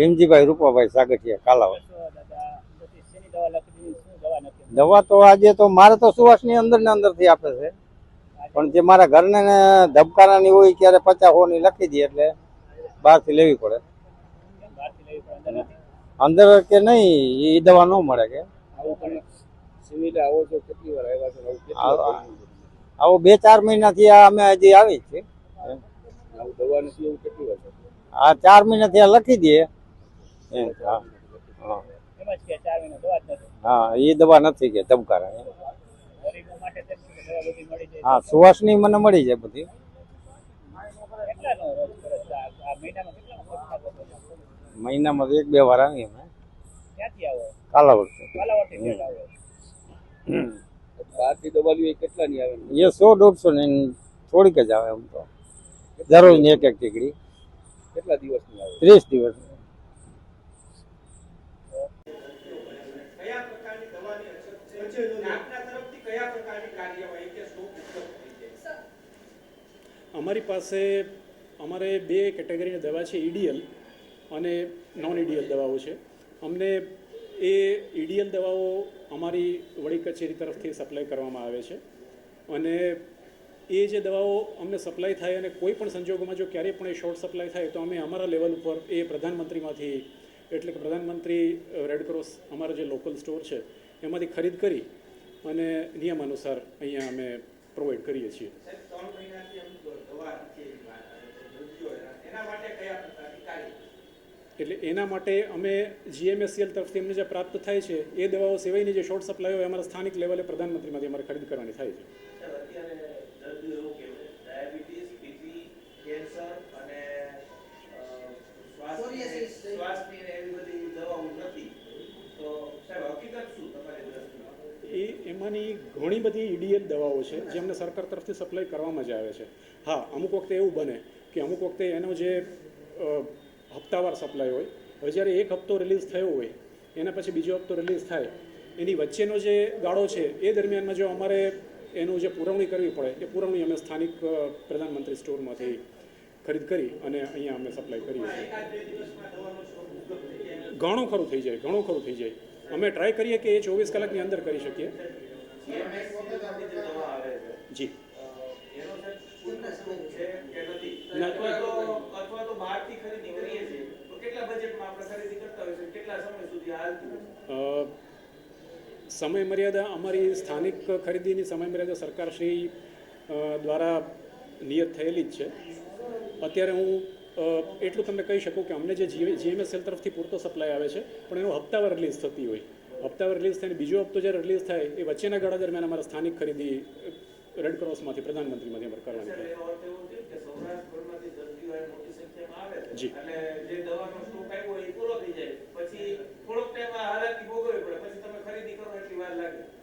ભીમજીભાઈ રૂપાભાઈ સાગઠિયા કાલાવડ. દવા તો આજે તો મારે તો સુવાસની અંદર ને અંદરથી આપે છે. પણ જે મારા ઘરને ને ધબકારાની હોય ત્યારે પચાસ હોની લખી દે એટલે બહારથી લેવી પડે. લેવી પડે અંદર કે નહીં એ દવા ન મળે કે. આવું બે ચાર મહિનાથી આ અમે હજી આવી છે? આ ચાર મહિનાથી આ લખી દે. એમ હા એ દવા નથી કે ધબકારા હા સુવાસની મને મળી જાય બધી. મહિનામાં એક બે વાર આવી? અમે કાલાવડ બહારથી દવા કેટલાની આવે? એ સો દોઢસો ને થોડીક જ આવે એમ તો. જરૂર ને એક એક ટીકડી. કેટલા દિવસની આવે? ત્રીસ દિવસ કયા પ્રકારની દવાની અછત છે અને આપના તરફથી કયા પ્રકારની કાર્યવાહી કે સ્ટોક ઉપલબ્ધ અમારી પાસે અમારે બે કેટેગરીની દવા છે ઈડીએલ અને નોન ઈડીએલ દવાઓ છે. અમને એ ઈડીએલ દવાઓ અમારી વડી કચેરી તરફથી સપ્લાય કરવામાં આવે છે. અને એ જે દવાઓ અમને સપ્લાય થાય અને કોઈ પણ સંજોગોમાં જો ક્યારેય પણ એ શોર્ટ સપ્લાય થાય તો અમે અમારા લેવલ ઉપર એ પ્રધાનમંત્રીમાંથી એટલે કે પ્રધાનમંત્રી રેડ ક્રોસ અમારા જે લોકલ સ્ટોર છે એમાંથી ખરીદ કરી અને નિયમ અનુસાર અહીંયા અમે પ્રોવાઈડ કરીએ છીએ. એટલે એના માટે અમે જીએમએસસીએલ તરફથી અમને જે પ્રાપ્ત થાય છે એ દવાઓ સિવાયની જે શોર્ટ સપ્લાય હોય અમારા સ્થાનિક લેવલે પ્રધાનમંત્રીમાંથી અમારે ખરીદ કરવાની થાય છે સાહેબ અત્યારે દર્દીઓ એવું કહેવાય ડાયાબિટીસ બીપી કેન્સર અને અ, શ્વાસની શ્વાસની ને એવી બધી દવાઓ નથી તો સાહેબ હકીકત શું તમારી દ્રષ્ટિમાં એ એમાંની ઘણી બધી ઈડીએલ દવાઓ છે, જે અમને સરકાર તરફથી સપ્લાય કરવામાં જ આવે છે. હા, અમુક વખતે એવું બને કે અમુક વખતે એનો જે હપ્તાવાર સપ્લાય હોય, હવે જ્યારે એક હપ્તો રિલીઝ થયો હોય, એના પછી બીજો હપ્તો રિલીઝ થાય, એની વચ્ચેનો જે ગાળો છે, એ દરમિયાનમાં જો અમારે એનું જે પુરવણી કરવી પડે, એ પુરવણી અમે સ્થાનિક પ્રધાનમંત્રી સ્ટોરમાંથી ખરીદ કરી અને અહીંયા અમે સપ્લાય કરીએ છીએ. ઘણું ખરું થઈ જાય, ઘણું ખરું થઈ જાય. અમે ટ્રાય કરીએ કે એ ચોવીસ કલાકની અંદર કરી શકીએ. જે. સમય મર્યાદા અમારી સ્થાનિક ખરીદીની સમય મર્યાદા સરકારશ્રી દ્વારા નિયત થયેલી જ છે. અત્યારે હું એટલું તમને કહી શકું કે અમને જે જીએમએસએલ તરફથી પૂરતો સપ્લાય આવે છે પણ એનો હપ્તાવાર રિલીઝ થતી હોય. હપ્તાવાર રિલીઝ થાય બીજો હપ્તો જ્યારે રિલીઝ થાય એ વચ્ચેના ગાળા દરમિયાન અમારા સ્થાનિક ખરીદી રેડ ક્રોસમાંથી પ્રધાનમંત્રીમાંથી અમારે કરવાની. જી.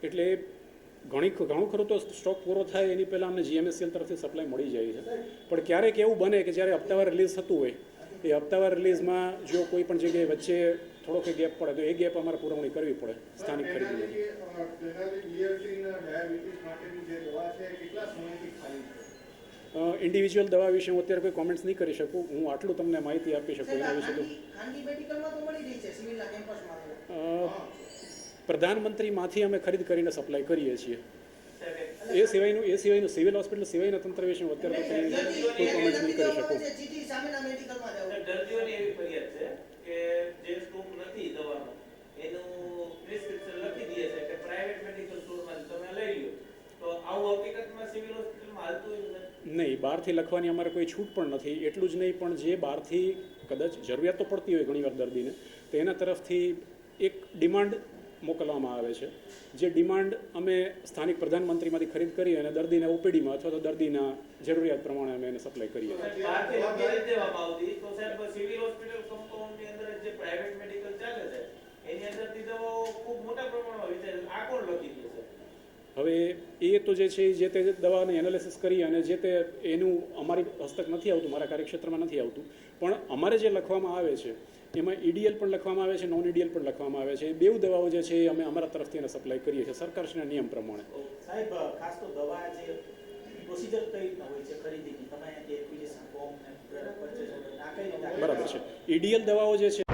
એટલે ઘણી ઘણું ખરું તો સ્ટોક પૂરો થાય એની પહેલાં અમને જીએમએસસીએલ તરફથી સપ્લાય મળી જાય છે. પણ ક્યારેક એવું બને કે જ્યારે હપ્તાવાર રિલીઝ થતું હોય એ હપ્તાવાર રિલીઝમાં જો કોઈ પણ જગ્યાએ વચ્ચે થોડોક ગેપ પડે તો એ ગેપ અમારે પુરવણી કરવી પડે સ્થાનિક ખરીદી ઇન્ડિવિજ્યુઅલ દવા વિશે હું અત્યારે કોઈ કોમેન્ટ્સ નહીં કરી શકું. હું આટલું તમને માહિતી આપી શકું એના વિશે તો. ખાનગી મેડિકલમાં તો મળી રહી છે સિવિલના કેમ્પસમાં તો. અ, પ્રધાનમંત્રીમાંથી અમે ખરીદ કરીને સપ્લાય કરીએ છીએ. એ સિવાયનું એ સિવાયનું સિવિલ હોસ્પિટલ સિવાયના તંત્ર વિશે હું અત્યારે તો કોઈ કોમેન્ટ્સ નહીં કરી શકું છે ચીઠી સામેના મેડિકલમાં જવું અને દર્દીઓની એવી ફરિયાદ છે કે જે સ્ટોક નથી દવાનો એનું પ્રિસ્ક્રિપ્શન લખી દે છે કે પ્રાઇવેટ મેડિકલ સ્ટોરમાં તમે લઈ લો તો આવું હકીકતમાં સિવિલ હોસ્પિટલમાં હાલતું હોય છે નહીં બહારથી લખવાની અમારે કોઈ છૂટ પણ નથી. એટલું જ નહીં પણ જે બહારથી કદાચ જરૂરિયાત તો પડતી હોય ઘણીવાર દર્દીને તો એના તરફથી એક ડિમાન્ડ મોકલવામાં આવે છે. જે ડિમાન્ડ અમે સ્થાનિક પ્રધાનમંત્રીમાંથી ખરીદ કરી અને દર્દીના ઓપીડીમાં અથવા તો દર્દીના જરૂરિયાત પ્રમાણે અમે એને સપ્લાય કરીએ છીએ. હવે એ તો જે છે જે તે દવાને એનાલિસિસ કરી અને જે તે એનું અમારી હસ્તક નથી આવતું મારા કાર્યક્ષેત્રમાં નથી આવતું પણ અમારે જે લખવામાં આવે છે એમાં ઈડીએલ પણ લખવામાં આવે છે નોન ઈડીએલ પણ લખવામાં આવે છે. બેઉ દવાઓ જે છે એ અમે અમારા તરફથી એને સપ્લાય કરીએ છીએ સરકારશ્રીના નિયમ પ્રમાણે. સાહેબ ખાસ તો દવા જે પ્રોસિજર કઈ રીતના હોય છે ખરીદીની? તમે એપ્લિકેશન ફોર્મ ને બરાબર છે. ઈડીએલ દવાઓ જે છે